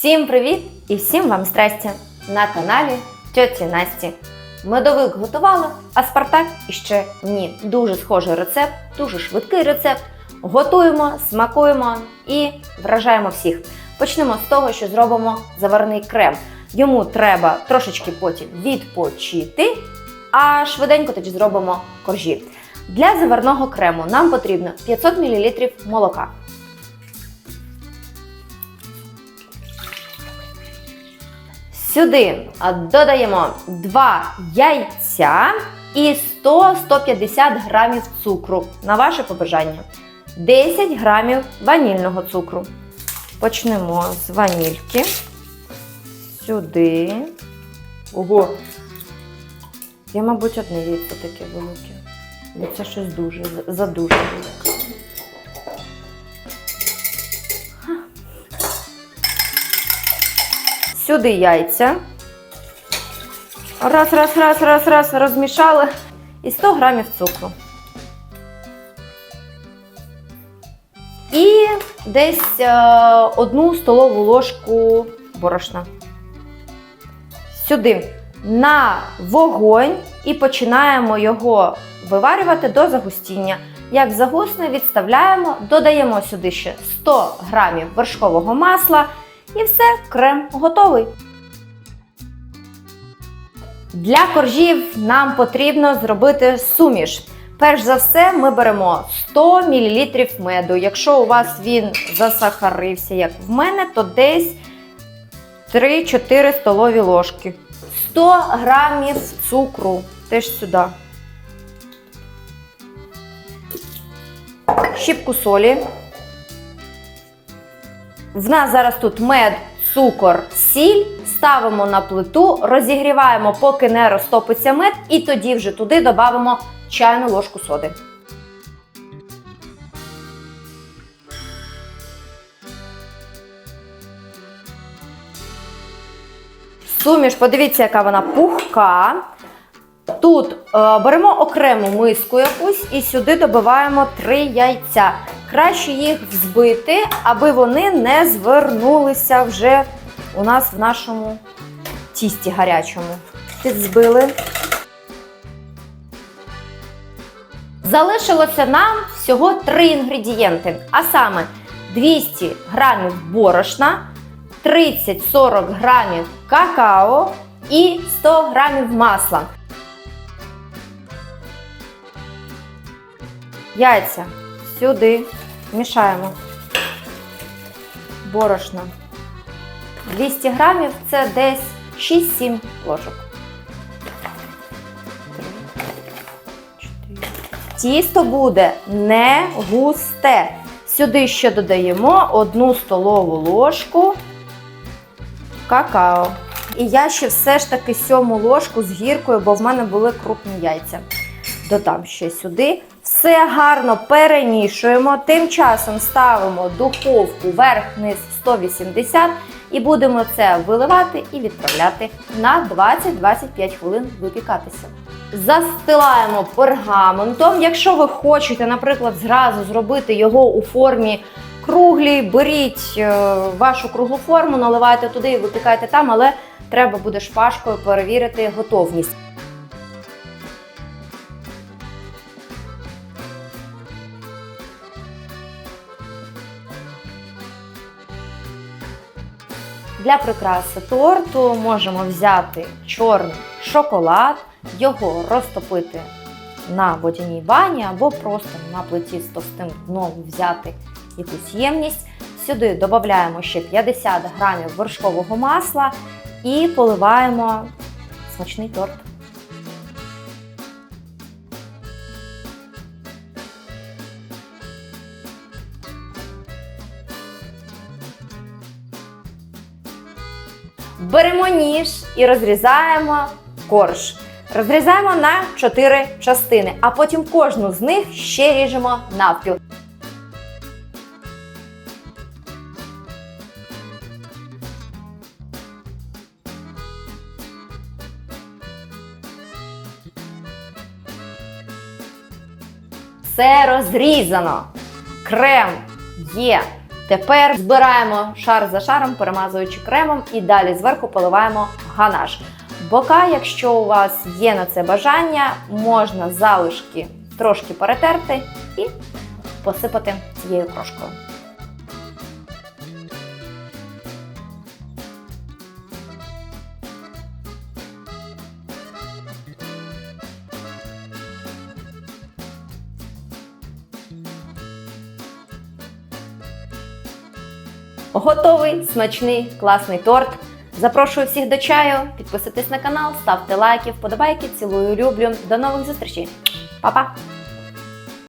Всім привіт і всім вам здрастя! На каналі Тьоті Насті. Медовик готували, а Спартак іще ні. Дуже схожий рецепт, дуже швидкий рецепт. Готуємо, смакуємо і вражаємо всіх. Почнемо з того, що зробимо заварний крем. Йому треба трошечки потім відпочити, а швиденько тоді зробимо коржі. Для заварного крему нам потрібно 500 мл молока. Сюди додаємо 2 яйця і 100-150 грамів цукру на ваше побажання. 10 грамів ванільного цукру. Почнемо з ванільки. Сюди. Ого. Я, мабуть, одне яйце таке велике. Бо це щось дуже, задуже. Сюди яйця. Раз, раз, раз, раз, раз, розмішали. І 100 грамів цукру. І десь е, одну столову ложку борошна. Сюди на вогонь і починаємо його виварювати до загустіння. Як загусне, відставляємо, додаємо сюди ще 100 грамів вершкового масла. І все, крем готовий. Для коржів нам потрібно зробити суміш. Перш за все, ми беремо 100 мл меду. Якщо у вас він засахарився, як в мене, то десь 3-4 столові ложки. 100 грамів цукру теж сюди. Щіпку солі. В нас зараз тут мед, цукор, сіль. Ставимо на плиту, розігріваємо, поки не розтопиться мед, і тоді вже туди додамо чайну ложку соди. Суміш, подивіться, яка вона пухка. Тут е, беремо окрему миску якусь і сюди добиваємо 3 яйця. Краще їх взбити, аби вони не звернулися вже у нас в нашому тісті гарячому. Підзбили. Залишилося нам всього 3 інгредієнти, а саме 200 грамів борошна, 30-40 грамів какао і 100 грамів масла. Яйця сюди мішаємо. Борошно. 200 грамів це десь 6-7 ложок. Тісто буде не густе. Сюди ще додаємо 1 столову ложку какао. І я ще все ж таки сьому ложку з гіркою, бо в мене були крупні яйця. Додам ще сюди. Все гарно перемішуємо. Тим часом ставимо духовку верх-низ 180 і будемо це виливати і відправляти на 20-25 хвилин випікатися. Застилаємо пергаментом. Якщо ви хочете, наприклад, зразу зробити його у формі круглій, беріть е, вашу круглу форму, наливайте туди і випікайте там, але треба буде шпажкою перевірити готовність. Для прикраси торту можемо взяти чорний шоколад, його розтопити на водяній бані або просто на плиті з товстим дном взяти якусь ємність. Сюди додаємо ще 50 грамів вершкового масла і поливаємо смачний торт. Беремо ніж і розрізаємо корж. Розрізаємо на 4 частини, а потім кожну з них ще ріжемо навпіл. Все розрізано. Крем є. Тепер збираємо шар за шаром, перемазуючи кремом, і далі зверху поливаємо ганаш. Бока, якщо у вас є на це бажання, можна залишки трошки перетерти і посипати цією крошкою. Готовий смачний класний торт. Запрошую всіх до чаю. Підписуйтесь на канал, ставте лайки, вподобайки, цілую, люблю. До нових зустрічей. Па-па!